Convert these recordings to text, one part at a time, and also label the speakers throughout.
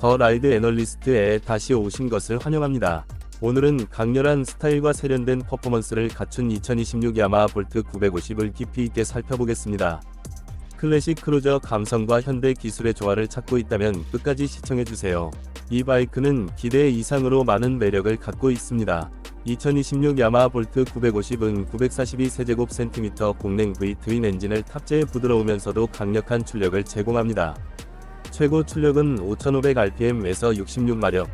Speaker 1: 라이드 애널리스트에 다시 오신 것을 환영합니다. 오늘은 강렬한 스타일과 세련된 퍼포먼스를 갖춘 2026 야마하 볼트 950을 깊이 있게 살펴보겠습니다. 클래식 크루저 감성과 현대 기술의 조화를 찾고 있다면 끝까지 시청해주세요. 이 바이크는 기대 이상으로 많은 매력을 갖고 있습니다. 2026 야마하 볼트 950은 942 세제곱센티미터 공랭 V 트윈 엔진을 탑재해 부드러우면서도 강력한 출력을 제공합니다. 최고 출력은 5500rpm에서 66마력,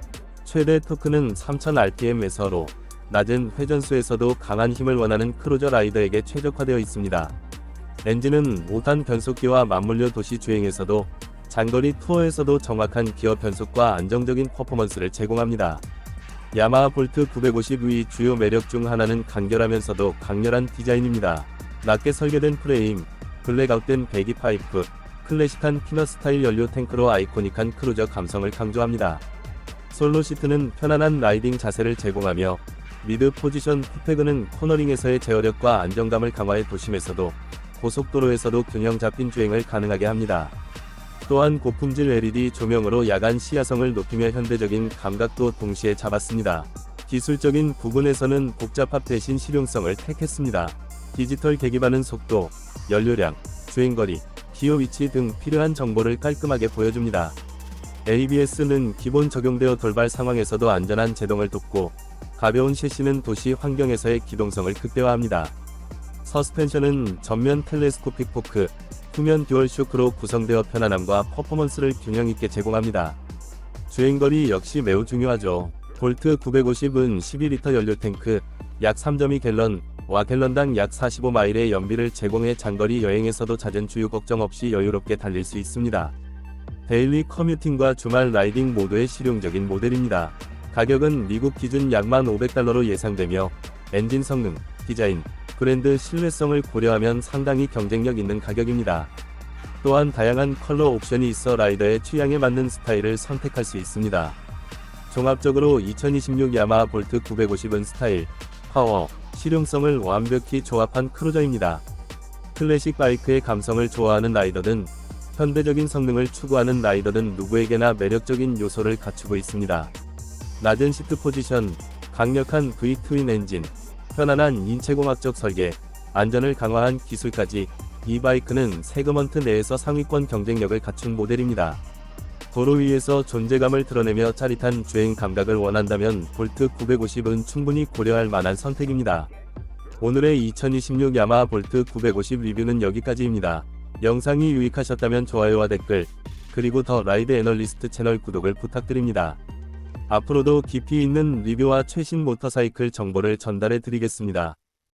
Speaker 1: 최대 토크는 3000rpm에서로 낮은 회전수에서도 강한 힘을 원하는 크루저 라이더에게 최적화되어 있습니다. 엔진은 5단 변속기와 맞물려 도시 주행에서도 장거리 투어에서도 정확한 기어 변속과 안정적인 퍼포먼스를 제공합니다. 야마하 볼트 950의 주요 매력 중 하나는 간결하면서도 강렬한 디자인입니다. 낮게 설계된 프레임, 블랙아웃된 배기 파이프, 클래식한 피넛 스타일 연료 탱크로 아이코닉한 크루저 감성을 강조합니다. 솔로 시트는 편안한 라이딩 자세를 제공하며 미드 포지션 풋패그는 코너링에서의 제어력과 안정감을 강화해 도심에서도 고속도로에서도 균형 잡힌 주행을 가능하게 합니다. 또한 고품질 LED 조명으로 야간 시야성을 높이며 현대적인 감각도 동시에 잡았습니다. 기술적인 부분에서는 복잡합 대신 실용성을 택했습니다. 디지털 계기반은 속도, 연료량, 주행거리, 기어 위치 등 필요한 정보를 깔끔하게 보여줍니다. ABS는 기본 적용되어 돌발 상황에서도 안전한 제동을 돕고 가벼운 셰시는 도시 환경에서의 기동성을 극대화합니다. 서스펜션은 전면 텔레스코픽 포크, 후면 듀얼 쇼크로 구성되어 편안함과 퍼포먼스를 균형 있게 제공합니다. 주행거리 역시 매우 중요하죠. 볼트 950은 12리터 연료 탱크, 약 3.2 갤런, 와 갤런당 약 45마일의 연비를 제공해 장거리 여행에서도 잦은 주유 걱정 없이 여유롭게 달릴 수 있습니다. 데일리 커뮤팅과 주말 라이딩 모두에 실용적인 모델입니다. 가격은 미국 기준 약만 500달러로 예상되며 엔진 성능, 디자인, 브랜드 신뢰성을 고려하면 상당히 경쟁력 있는 가격입니다. 또한 다양한 컬러 옵션이 있어 라이더의 취향에 맞는 스타일을 선택할 수 있습니다. 종합적으로 2026 야마하 볼트 950은 스타일, 파워, 실용성을 완벽히 조합한 크루저입니다. 클래식 바이크의 감성을 좋아하는 라이더든 현대적인 성능을 추구하는 라이더든 누구에게나 매력적인 요소를 갖추고 있습니다. 낮은 시트 포지션, 강력한 V 트윈 엔진, 편안한 인체공학적 설계, 안전을 강화한 기술까지 이 바이크는 세그먼트 내에서 상위권 경쟁력을 갖춘 모델입니다. 도로 위에서 존재감을 드러내며 짜릿한 주행 감각을 원한다면 볼트 950은 충분히 고려할 만한 선택입니다. 오늘의 2026 야마하 볼트 950 리뷰는 여기까지입니다. 영상이 유익하셨다면 좋아요와 댓글, 그리고 더 라이드 애널리스트 채널 구독을 부탁드립니다. 앞으로도 깊이 있는 리뷰와 최신 모터사이클 정보를 전달해 드리겠습니다.